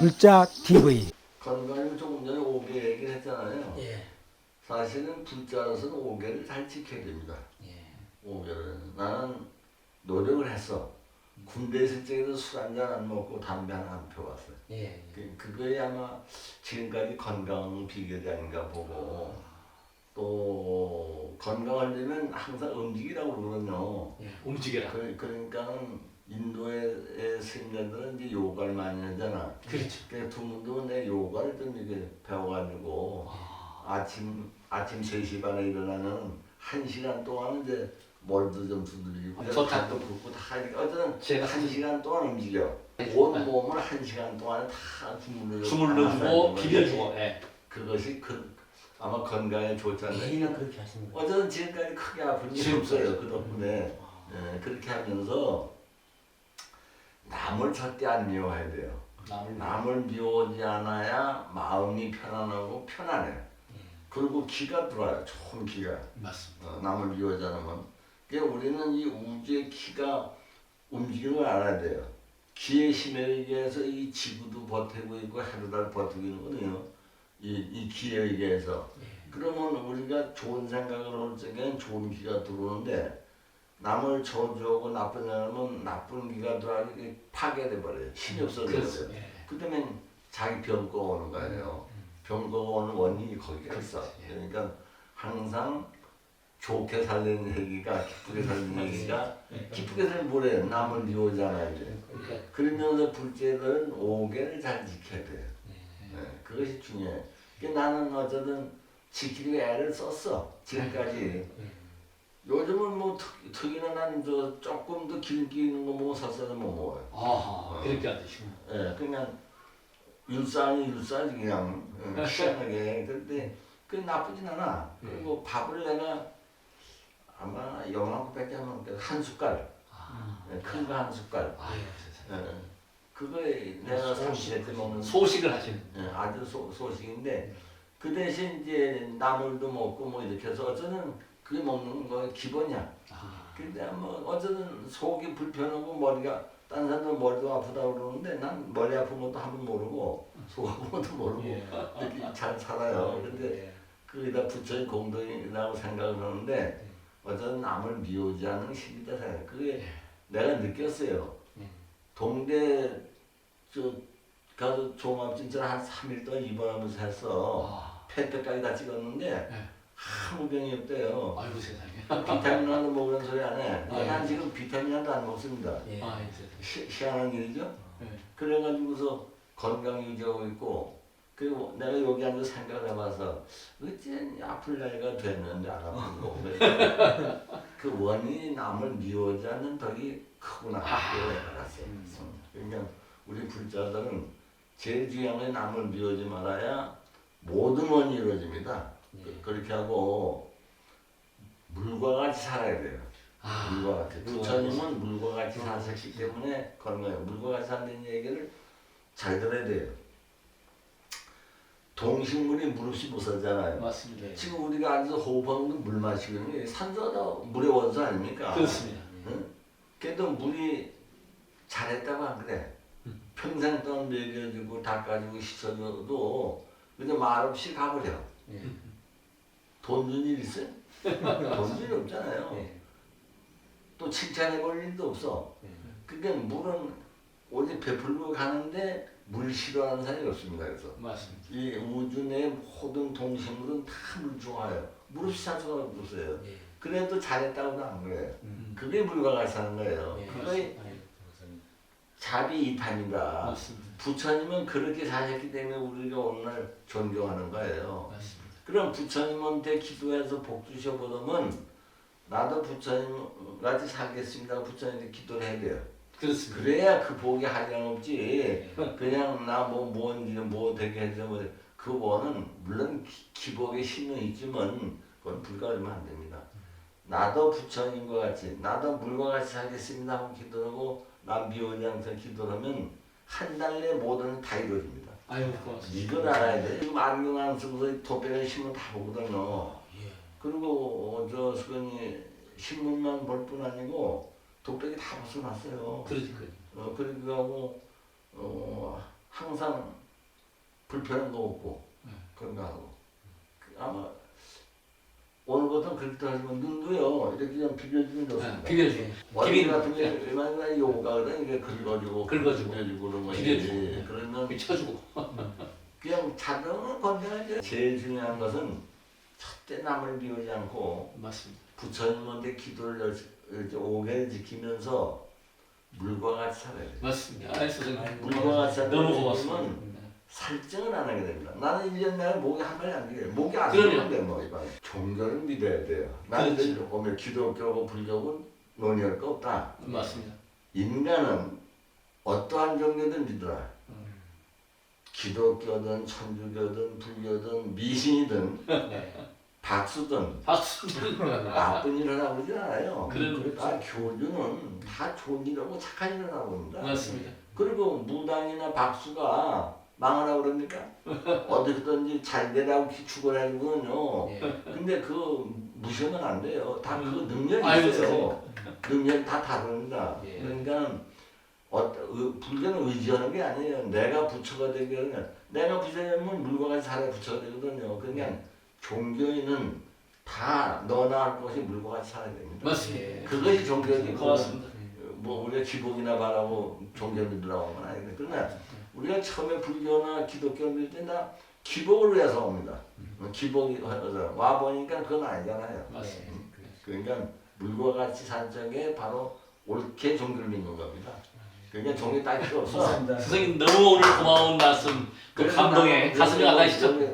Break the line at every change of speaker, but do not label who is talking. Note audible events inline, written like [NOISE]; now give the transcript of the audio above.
불자 TV.
건강이 조금 전에 5개 얘기를 했잖아요.
예.
사실은 불자로서는 5개를 잘 지켜야 됩니다.
예.
5개를. 나는 노력을 했어. 군대 있을 적에도 술 한잔 안 먹고 담배 하나 안 펴왔어요.
예.
그, 그거에 아마 지금까지 건강 비결이 아닌가 보고 또 건강하려면 항상 움직이라고 그러거든요.
예. 움직여라.
그, 그러니까는 인도의 스님들은 이제 요가를 많이 하잖아.
그렇죠.
그래서 두 분도 내 요가를 좀 이렇게 배워가지고
아,
아침 아침 3시 반에 일어나는 한 시간 동안 이제 머리도 좀 두드리고
아, 좋다.
발도 붓고 다 하니까 어쨌든
제가
한 시간 동안 움직여.
네.
온 몸을 한 시간 동안 다 주물러
넣어주고 비벼주고. 예.
그것이 그 아마 건강에 좋지 않나.
매일은 그렇게 하십니다.
어쨌든 지금까지 크게 아픈 일이 없어요. 그 덕분에 예, 그렇게 하면서 남을 절대 안 미워해야 돼요.
남을
남을 미워하지 않아야 마음이 편안하고 편안해. 그리고 기가 들어와요. 좋은 기가.
맞습니다.
어, 남을 미워하지 않으면. 그러니까 우리는 이 우주의 기가 움직이는 걸 알아야 돼요. 기의 힘에 의해서 이 지구도 버티고 있고 해도 달 버티고 있는 거든요. 이, 이 기에 의해서. 그러면 우리가 좋은 생각을 할 적에는 좋은 기가 들어오는데 남을 저주하고 나쁜 사람은 나쁜 기가 들어와서 파괴돼 버려요. 힘이 없어져 버려요.
그렇죠. 예.
그다음에 자기 병거가 오는 거예요. 병거가 오는 원인이 거기가 있어.
예.
그러니까 항상 좋게 살리는 얘기가 기쁘게 살리는 얘기가 기쁘게 살면 뭐래요? 남을 미워하잖아요. 이제.
그러니까
그러면서 불제들은 오개를 잘 지켜야 돼요. 네, 그것이 중요해. 그러니까 나는 어쨌든 지키기 애를 썼어. 지금까지. 요즘은 뭐 특, 특이나 난저 조금 더 길게 있는 거뭐 샀어도 못 먹어요.
아하. 그렇게 안 드시고.
예, 그냥 율산이 율산이 그냥 어, 희한하게 근데 그 나쁘진 않아. 그리고 밥을 내가 아마 요만큼밖에 안 먹는데 한 숟갈,
아.
큰거 한 숟갈.
아, 예.
예, 그거에 내가 때 먹는
소식을 하시는.
예, 아주 소, 소식인데 그 대신 이제 나물도 먹고 뭐 이렇게 해서 어쩌는 그게 먹는 거 기본이야.
아.
근데 뭐 어쨌든 속이 불편하고 머리가 딴 사람들 머리도 아프다 그러는데 난 머리 아픈 것도 한 번 모르고 속 아픈 것도 모르고
예.
이렇게 잘 살아요. 근데
예.
거기다 부처의 공덕이라고 생각을 하는데 어쨌든 남을 미우지 않는 힘이다 생각. 그게 내가 느꼈어요.
예.
동대 저 가서 종합진찰 한 3일 동안 입원하면서 했어.
아.
폐때까지 다 찍었는데
네.
아무 병이 없대요.
아이고 세상에.
비타민 하나 먹으라는 소리 안 해.
아, 예.
난 지금 비타민 하나도 안 먹습니다.
예.
아, 예, 세상에.
희, 희한한 일이죠.
예.
그래가지고서 건강 유지하고 있고 그리고 내가 여기 앉아 생각을 해봐서 어째 아플 나이가 됐는데 안 아픈 거. [LAUGHS] 그 원인이 남을 미워하지 않는 덕이 크구나.
아.
알았어요. 그러니까 우리 불자들은 제일 중요한 건 남을 미워하지 말아야 모든 원이 이루어집니다. 그- 그렇게 하고 물과 같이 살아야 돼요.
아.
물과 같이. 부처님은 물과 같이 사셨기 때문에 그런 거예요. 물과 같이 산다는 얘기를 잘 들어야 돼요. 동식물이 물 없이 못 살잖아요.
맞습니다. 예.
지금 우리가 앉아서 호흡하는 건물 마시고 있는 게 산소가 물의 원소 아닙니까?
그렇습니다. 예.
응? 그래도 물이 잘했다고 안 그래. 평생 동안 먹여주고 닦아주고 씻어줘도 그냥 말없이 가버려.
예.
돈준일 있어요? [LAUGHS] 돈준일 없잖아요.
예.
또 칭찬해 볼 일도 없어.
예.
그러니까 물은 오직 베풀고 가는데 물 싫어하는 사람이 없습니다. 그래서
맞습니다.
이 우주 내 모든 동식물은 다 물 좋아해요. 물 없이 살 수가 없어요.
예.
그래도 잘했다고도 안 그래요.
음.
그게 물과 같이 하는 거예요.
예. 예.
자비 이탄이다.
맞습니다.
부처님은 그렇게 사셨기 때문에 우리가 오늘 존경하는 거예요.
맞습니다.
그럼 부처님한테 기도해서 복 주셔보면 나도 부처님 같이 살겠습니다. 부처님한테 기도를 해야 돼요.
그렇습니다.
그래야 그 복이 한량없지. 그냥 나 뭐뭔 일은 뭐 되게 해서 뭐그 원은 물론 기- 기복의 힘은 있지만 그건 불가하면 안 됩니다. 나도 부처님과 같이 나도 물과 같이 살겠습니다 하고 기도하고 난 미원양서 기도하면 한 달 내 모든 게다 이루어집니다.
아유 고맙습니다.
이건 알아야 돼. 지금 안경 안 쓰고서 도배를 신문 다 보거든요.
예.
신문만 볼 뿐 아니고 독백이 다 벗어났어요.
그러지 그.
어, 그리고 어, 항상 불편한 거 없고
네.
그런 거 하고 그 아마 오늘 것은 그렇다 하지만 눈도요 이렇게 좀 비벼주면 좋습니다.
네, 비벼주고. 기린
같은 게 얼마나 요가거든 이게 긁어주고
긁어주고.
비벼주고 그런 거
비벼주고.
있지. 그러면
쳐주고.
그냥 자동으로 건강하죠. 제일 중요한 것은 첫째 남을 비우지 않고
맞습니다.
부처님한테 기도를 열- 이렇 게 오개를 지키면서 물과 같이 살아야 돼요.
맞습니다. 아, 선생님.
물과 같이 살면
너무 고맙습니다.
살증을 안 하게 됩니다. 나는 1년 내내 목이 한 마리 안 들려요. 목이 안. 들리는데 뭐 이거 종교를 믿어야 돼요. 나는. 이제 보면 기독교고 불교고 논의할 거 없다.
맞습니다.
인간은 어떠한 종교든 믿어라.
음.
기독교든 천주교든 불교든 미신이든 [LAUGHS]
네.
박수든
박수.
나쁜 일을 하고 있지 않아요.
그럼
다 교주는 다 좋은 일하고 착한 일을 하고 있습니다.
맞습니다.
그리고 무당이나 박수가 망하라고 그럽니까? [LAUGHS] 어디든지 잘 되라고 축원해주거든요.
예.
근데 그 무시하면 안 돼요. 다그 능력이
아이고,
있어요. 능력 다 다릅니다.
예.
그러니까 어, 의, 불교는 의지하는 게 아니에요. 내가 부처가 되면 내가 부처 되면 물과 같이 살아 부처가 되거든요. 그러니까 종교인은 다 너나 할 것이 물과 같이 살아야 됩니다.
맞습니다.
그것이 종교지.
고맙습니다.
뭐 우리가 기복이나 바라고 종교 믿으라고 하면 아니거든요. 그러나 우리가 처음에 불교나 기독교 믿을 때나 기복을 위해서 옵니다. 기복이 와 보니까 그건 아니잖아요.
맞습니다.
그러니까 물과 같이 산 적에 바로 옳게 종교를 믿는 겁니다. 그러니까 종교 딸 필요 없어.
선생님 너무 오늘 고마운 말씀 그 감동에 가슴이 아가시죠?
종교-